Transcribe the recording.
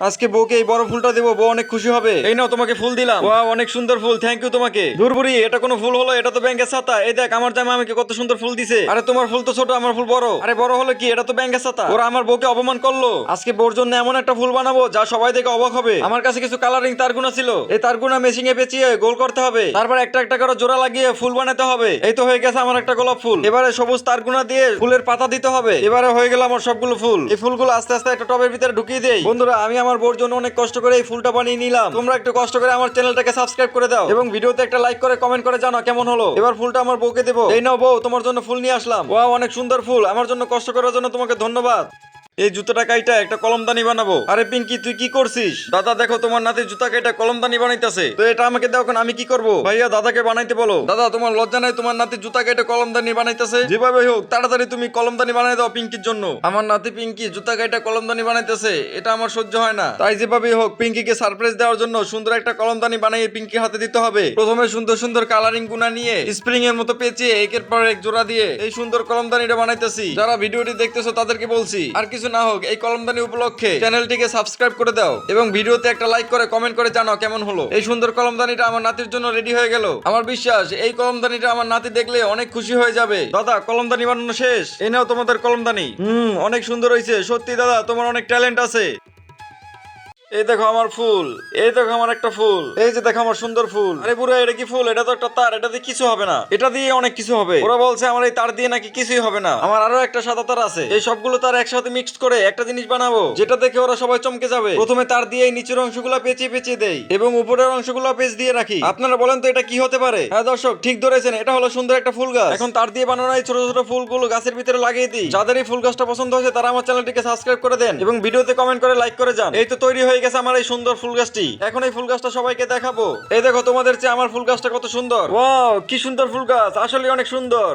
আজকে বউকে এই বড় ফুলটা দেবো বউ অনেক খুশি হবে। এই নাও তোমাকে ফুল দিলাম। ওয়া অনেক সুন্দর ফুল থ্যাংক ইউ তোমাকে। দূরবুড়ি এটা কোনো ফুল হলো? এটা তো ব্যাংকের ছাতা। এই দেখ আমার জামা আমাকে কত সুন্দর ফুল দিছে। আরে তোমার ফুল তো ছোট আমার ফুল বড়। আরে বড় হলো কি? এটা তো ব্যাংকের ছাতা। ওরা আমার বউকে অপমান করল। আজকে বউর জন্য এমন একটা ফুল বানাবো যা সবাই দেখে অবাক হবে। আমার কাছে কিছু কালারিং তারগুনা ছিল। এই তারগুনা মেশিং এ পেঁচিয়ে গোল করতে হবে। তারপর একটা একটা করে জোড়া লাগিয়ে ফুল বানাতে হবে। এই তো হয়ে গেছে আমার একটা গোলাপ ফুল। এবারে সবুজ তারগুনা দিয়ে ফুলের পাতা দিতে হবে। এবারে হয়ে গেল আমার সবগুলো ফুল। এই ফুলগুলো আস্তে আস্তে একটা টবের ভিতরে ঢুকিয়ে দেই। বন্ধুরা আমি আমার বোর জন্য অনেক কষ্ট করে এই ফুলটা বানিয়ে নিলাম। তোমরা একটু কষ্ট করে আমার চ্যানেলটাকে সাবস্ক্রাইব করে দাও। এবং ভিডিওতে একটা লাইক করে কমেন্ট করে জানাও কেমন হলো। এবার ফুলটা আমার বউকে দেবো। এই নাও বউ, তোমার জন্য ফুল নিয়ে আসলাম। ওয়া অনেক সুন্দর ফুল। আমার জন্য কষ্ট করার জন্য তোমাকে ধন্যবাদ। এই জুতোটা কাইটা একটা কলমদানি বানাবো। আরে পিঙ্কি, তুই কি করছিস? দাদা, দেখো তোমার নাতি জুতা কাইটা কলমদানি বানাইতেছে। তো এটা আমাকে দাও, এখন আমি কি করব? ভাইয়া, দাদাকে বানাইতে বলো। দাদা, তোমার লজ্জা নাই, তোমার নাতি জুতা কাইটা কলমদানি বানাইতেছে? যেভাবে হোক, তাড়াতাড়ি তুমি কলমদানি বানাই দাও পিঙ্কির জন্য। আমার নাতি পিঙ্কি জুতা কাইটা কলমদানি বানাইতেছে, এটা আমার সহ্য হয় না। তাই যেভাবে হোক, পিঙ্কিকে সারপ্রাইজ দেওয়ার জন্য সুন্দর একটা কলমদানি বানিয়ে পিঙ্কির হাতে দিতে হবে। প্রথমে সুন্দর সুন্দর কালারিং গুনা নিয়ে স্প্রিং এর মতো পেঁচিয়ে একের পর এক জোড়া দিয়ে এই সুন্দর কলমদানিটা বানাইতেছি। যারা ভিডিওটি দেখতেছো তাদেরকে বলছি, আর কিছু না হোক, এই কলমদানি উপলক্ষে চ্যানেলটিকে সাবস্ক্রাইব করে দাও এবং ভিডিওতে একটা লাইক করে কমেন্ট করে জানাও কেমন হলো। এই সুন্দর কলমদানিটা আমার নাতির জন্য রেডি হয়ে গেল। আমার বিশ্বাস, এই কলমদানিটা আমার নাতি দেখলে অনেক খুশি হয়ে যাবে। দাদা, কলমদানি বানানো শেষ। এই নাও তোমাদের কলমদানি। হুম, অনেক সুন্দর হয়েছে সত্যি দাদা, তোমার অনেক ট্যালেন্ট আছে। এই দেখো আমার ফুল এই দেখো আমার একটা ফুল। এই যে দেখো আমার সুন্দর ফুল। আরে বুড়া এটা কি ফুল? এটা তো একটা তার এটা দিয়ে কিছু হবে না। এটা দিয়ে অনেক কিছু হবে। ওরা বলছে আমার এই তার দিয়ে নাকি কিছুই হবে না। আমার আরও একটা সাদা তার আছে। এই সবগুলো তার একসাথে মিক্স করে একটা জিনিস বানাবো। যেটা দেখে ওরা সবাই চমকে যাবে। প্রথমে তার দিয়ে এই নিচের অংশগুলো পেঁচিয়ে পেঁচিয়ে দেই। এবং উপরের অংশগুলো পেঁচ দিয়ে রাখি। আপনারা বলেন তো এটা কি হতে পারে? হ্যাঁ দর্শক ঠিক ধরেছেন। এটা হলো সুন্দর একটা ফুল গাছ। এখন তার দিয়ে বানানো এই ছোট ছোট ফুলগুলো গাছের ভিতরে লাগিয়ে দিই। যাদের এই ফুল গাছটা পছন্দ হয়েছে তারা আমার চ্যানেলটিকে সাবস্ক্রাইব করে দেন। এবং ভিডিওতে কমেন্ট করে লাইক করে যান। এই তো তৈরি হয়ে গেছে আমার এই সুন্দর ফুল গাছটি। এখন এই ফুল গাছটা সবাইকে দেখাবো। এই দেখো, তোমাদের চেয়ে আমার ফুল গাছটা কত সুন্দর। ও কি সুন্দর ফুল গাছ। আসলে অনেক সুন্দর।